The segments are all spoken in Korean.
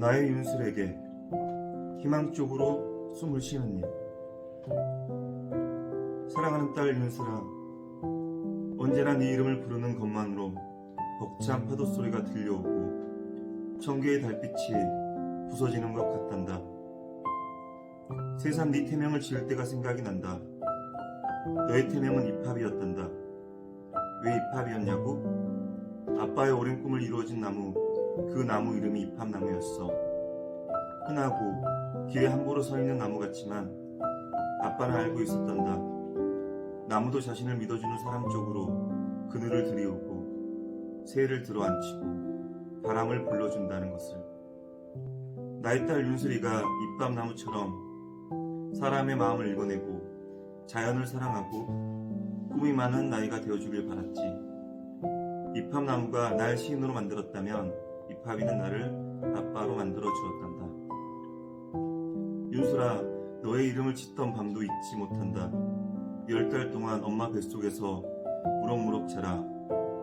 나의 윤슬에게 희망 쪽으로 숨을 쉬는 일. 사랑하는 딸 윤슬아, 언제나 네 이름을 부르는 것만으로 벅찬 파도 소리가 들려오고 청개의 달빛이 부서지는 것 같단다. 세상 네 태명을 지을 때가 생각이 난다. 너의 태명은 입합이었단다. 왜 입합이었냐고? 아빠의 오랜 꿈을 이루어진 나무, 그 나무 이름이 입합나무였어. 흔하고 길에 함부로 서 있는 나무 같지만 아빠는 알고 있었단다. 나무도 자신을 믿어주는 사람 쪽으로 그늘을 들이우고 새를 들어앉히고 바람을 불러준다는 것을. 나의 딸 윤슬이가 잎밥나무처럼 사람의 마음을 읽어내고 자연을 사랑하고 꿈이 많은 나이가 되어주길 바랐지. 잎합나무가 날 시인으로 만들었다면 잎합이는 나를 아빠로 만들어 주었단다. 윤수라, 너의 이름을 짓던 밤도 잊지 못한다. 열 달 동안 엄마 뱃속에서 무럭무럭 자라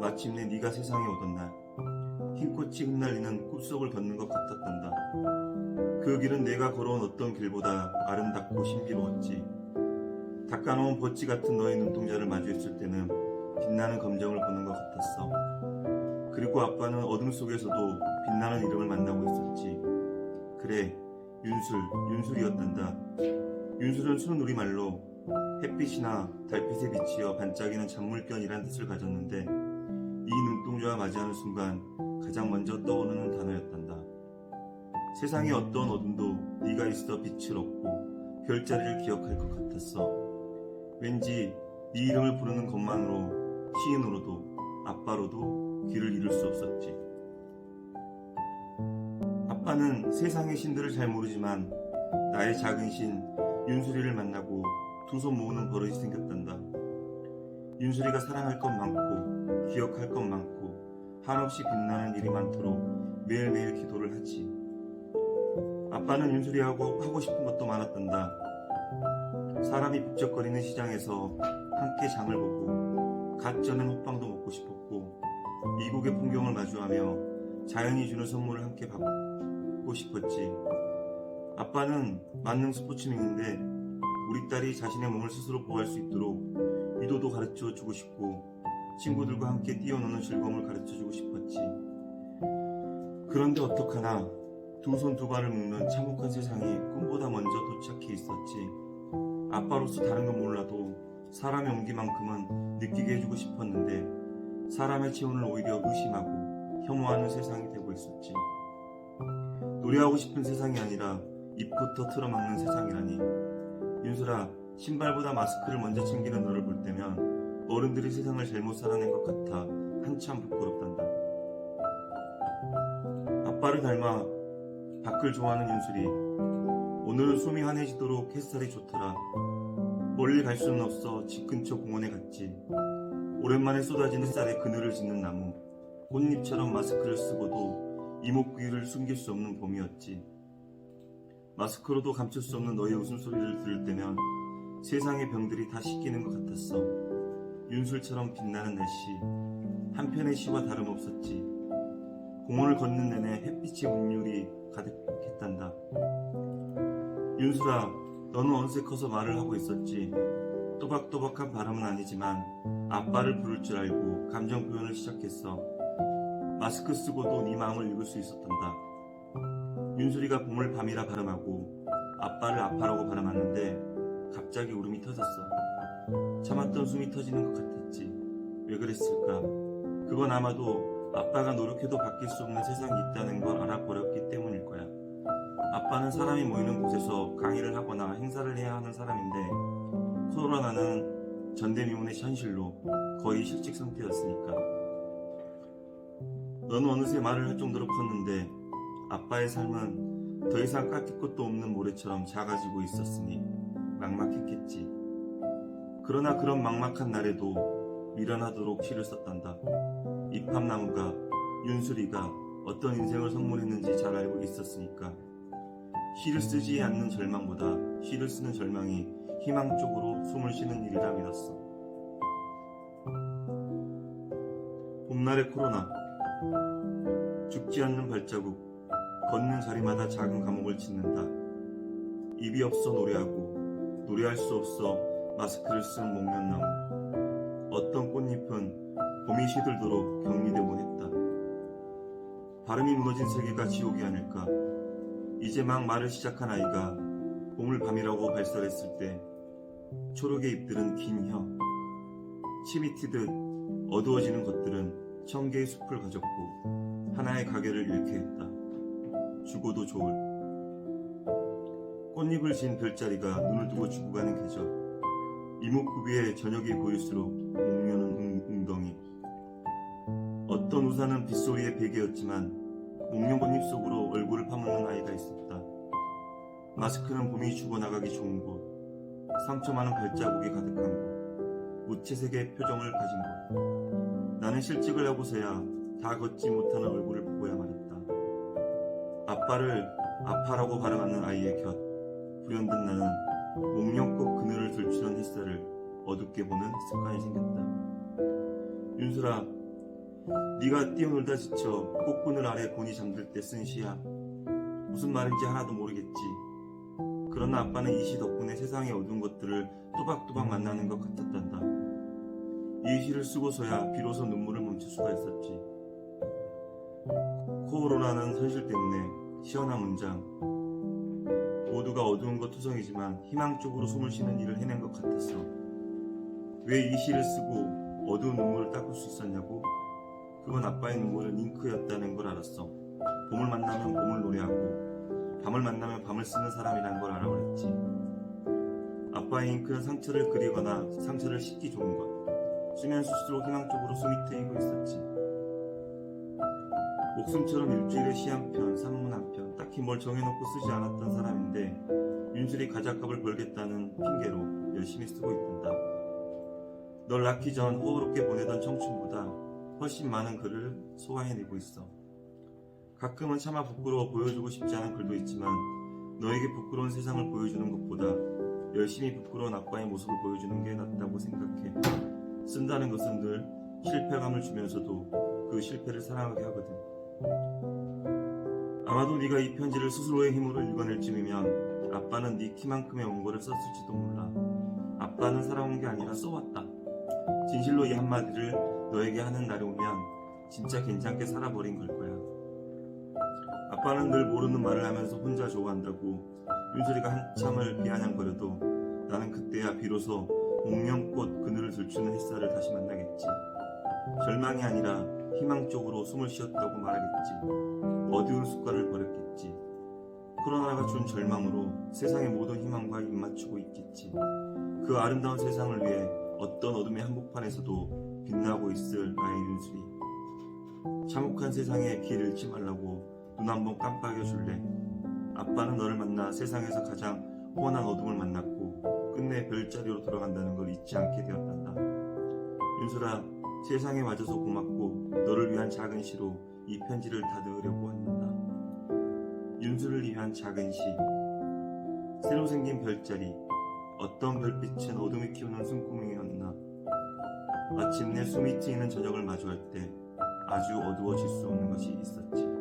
마침내 네가 세상에 오던 날 흰꽃이 흩날리는 꿈속을 걷는 것 같았단다. 그 길은 내가 걸어온 어떤 길보다 아름답고 신비로웠지. 닦아놓은 버치 같은 너의 눈동자를 마주했을 때는 빛나는 검정을 보는 것 같았어. 그리고 아빠는 어둠 속에서도 빛나는 이름을 만나고 있었지. 그래, 윤술, 윤술이었단다. 윤술은 순 우리말로 햇빛이나 달빛에 비치어 반짝이는 잔물견이란 뜻을 가졌는데 이 눈동자와 맞이하는 순간 가장 먼저 떠오르는 단어였단다. 세상의 어떤 어둠도 네가 있어 빛을 얻고 별자리를 기억할 것 같았어. 왠지 네 이름을 부르는 것만으로 시인으로도 아빠로도 길을 잃을 수 없었지. 아빠는 세상의 신들을 잘 모르지만 나의 작은 신 윤수리를 만나고 두 손 모으는 버릇이 생겼단다. 윤수리가 사랑할 것 많고 기억할 것 많고 한없이 빛나는 일이 많도록 매일매일 기도를 하지. 아빠는 윤수리하고 하고 싶은 것도 많았단다. 사람이 북적거리는 시장에서 함께 장을 보고 갓 쪄낸 호빵도 먹고 싶었고 이국의 풍경을 마주하며 자연이 주는 선물을 함께 받고 싶었지. 아빠는 만능 스포츠맨인데 우리 딸이 자신의 몸을 스스로 보호할 수 있도록 유도도 가르쳐 주고 싶고 친구들과 함께 뛰어노는 즐거움을 가르쳐 주고 싶었지. 그런데 어떡하나 두 손 두 발을 묶는 참혹한 세상이 꿈보다 먼저 도착해 있었지. 아빠로서 다른 건 몰라도 사람의 온기만큼은 느끼게 해주고 싶었는데 사람의 체온을 오히려 의심하고 혐오하는 세상이 되고 있었지. 노래하고 싶은 세상이 아니라 입부터 틀어막는 세상이라니. 윤수라, 신발보다 마스크를 먼저 챙기는 너를 볼 때면 어른들이 세상을 잘못 살아낸 것 같아 한참 부끄럽단다. 아빠를 닮아 밖을 좋아하는 윤술이 오늘은 숨이 환해지도록 햇살이 좋더라. 멀리 갈 수는 없어 집 근처 공원에 갔지. 오랜만에 쏟아지는 햇살에 그늘을 짓는 나무. 꽃잎처럼 마스크를 쓰고도 이목구이를 숨길 수 없는 봄이었지. 마스크로도 감출 수 없는 너의 웃음소리를 들을 때면 세상의 병들이 다 씻기는 것 같았어. 윤술처럼 빛나는 날씨. 한편의 시와 다름없었지. 공원을 걷는 내내 햇빛의 문율이 가득했단다. 윤수라, 너는 어느새 커서 말을 하고 있었지. 또박또박한 발음은 아니지만 아빠를 부를 줄 알고 감정 표현을 시작했어. 마스크 쓰고도 네 마음을 읽을 수 있었단다. 윤수리가 봄을 밤이라 발음하고 아빠를 아빠라고 발음하는데 갑자기 울음이 터졌어. 참았던 숨이 터지는 것 같았지. 왜 그랬을까? 그건 아마도 아빠가 노력해도 바뀔 수 없는 세상이 있다는 걸 알아버렸기 때문일 거야. 아빠는 사람이 모이는 곳에서 강의를 하거나 행사를 해야 하는 사람인데 코로나는 전대미문의 현실로 거의 실직 상태였으니까. 너는 어느새 말을 할 정도로 컸는데 아빠의 삶은 더 이상 깎일 것도 없는 모래처럼 작아지고 있었으니 막막했겠지. 그러나 그런 막막한 날에도 미련하도록 시를 썼단다. 입합나무가 윤수리가 어떤 인생을 선물했는지 잘 알고 있었으니까 시를 쓰지 않는 절망보다 시를 쓰는 절망이 희망 쪽으로 숨을 쉬는 일이라 믿었어. 봄날의 코로나 죽지 않는 발자국 걷는 자리마다 작은 감옥을 짓는다. 입이 없어 노래하고 노래할 수 없어 마스크를 쓴 목련나무. 어떤 꽃잎은 봄이 시들도록 격리되곤 했다. 발음이 무너진 세계가 지옥이 아닐까. 이제 막 말을 시작한 아이가 봄을 밤이라고 발설했을 때 초록의 잎들은 긴 혀. 침이 튀듯 어두워지는 것들은 천 개의 숲을 가졌고 하나의 가게를 잃게 했다. 죽어도 좋을. 꽃잎을 진 별자리가 눈을 뜨고 죽어가는 계절. 이목구비에 저녁이 보일수록 목련은 웅- 웅덩이. 어떤 우산은 빗소리의 베개였지만 목련꽃 잎 속으로 얼굴을 파묻는 아이가 있었다. 마스크는 봄이 죽어나가기 좋은 곳. 상처 많은 발자국이 가득한 곳. 무채색의 표정을 가진 곳. 나는 실직을 하고서야 다 걷지 못하는 얼굴을 보고야 말았다. 아빠를 아파라고 발음하는 아이의 곁. 불현듯 나는 목련꽃 그늘을 들추는 햇살을 어둡게 보는 습관이 생겼다. 윤수라, 네가 뛰어놀다 지쳐 꽃그늘 아래 곤이 잠들 때 쓴 시야. 무슨 말인지 하나도 모르겠지. 그러나 아빠는 이 시 덕분에 세상의 어두운 것들을 또박또박 만나는 것 같았단다. 이 시를 쓰고서야 비로소 눈물을 멈출 수가 있었지. 코로나는 현실 때문에 시원한 문장. 모두가 어두운 것 투성이지만 희망 쪽으로 숨을 쉬는 일을 해낸 것 같았어. 왜 이 시를 쓰고 어두운 눈물을 닦을 수 있었냐고? 그건 아빠의 눈물은 잉크였다는 걸 알았어. 봄을 만나면 봄을 노래하고 밤을 만나면 밤을 쓰는 사람이란 걸 알아버렸지. 아빠의 잉크는 상처를 그리거나 상처를 씻기 좋은 것. 쓰면 쓸수록 희망 쪽으로 숨이 트이고 있었지. 목숨처럼 일주일에 시 한 편, 산문 한 편, 딱히 뭘 정해놓고 쓰지 않았던 사람인데 윤슬이 가작값을 벌겠다는 핑계로 열심히 쓰고 있단다. 널 낳기 전 호흡롭게 보내던 청춘보다 훨씬 많은 글을 소화해내고 있어. 가끔은 차마 부끄러워 보여주고 싶지 않은 글도 있지만 너에게 부끄러운 세상을 보여주는 것보다 열심히 부끄러운 아빠의 모습을 보여주는 게 낫다고 생각해. 쓴다는 것은 늘 실패감을 주면서도 그 실패를 사랑하게 하거든. 아마도 네가 이 편지를 스스로의 힘으로 읽어낼 쯤이면 아빠는 네 키만큼의 원고를 썼을지도 몰라. 아빠는 살아온 게 아니라 써왔다. 진실로 이 한마디를 너에게 하는 날이 오면 진짜 괜찮게 살아버린 걸 거야. 아빠는 늘 모르는 말을 하면서 혼자 좋아한다고 윤소리가 한참을 비아냥거려도 나는 그때야 비로소 목련꽃 그늘을 들추는 햇살을 다시 만나겠지. 절망이 아니라 희망 쪽으로 숨을 쉬었다고 말하겠지. 어두운 습관을 버렸겠지. 코로나가 준 절망으로 세상의 모든 희망과 입맞추고 있겠지. 그 아름다운 세상을 위해 어떤 어둠의 한복판에서도 빛나고 있을 나의 윤수리. 참혹한 세상에 길 잃지 말라고 눈 한번 깜빡여 줄래. 아빠는 너를 만나 세상에서 가장 훤한 어둠을 만났고 끝내 별자리로 돌아간다는 걸 잊지 않게 되었단다. 윤수라, 세상에 와줘서 고맙고 너를 위한 작은 시로 이 편지를 다듬으려고 한단다. 윤수를 위한 작은 시. 새로 생긴 별자리. 어떤 별빛은 어둠이 키우는 숨구멍이었나. 마침내 숨이 트이는 저녁을 마주할 때 아주 어두워질 수 없는 것이 있었지.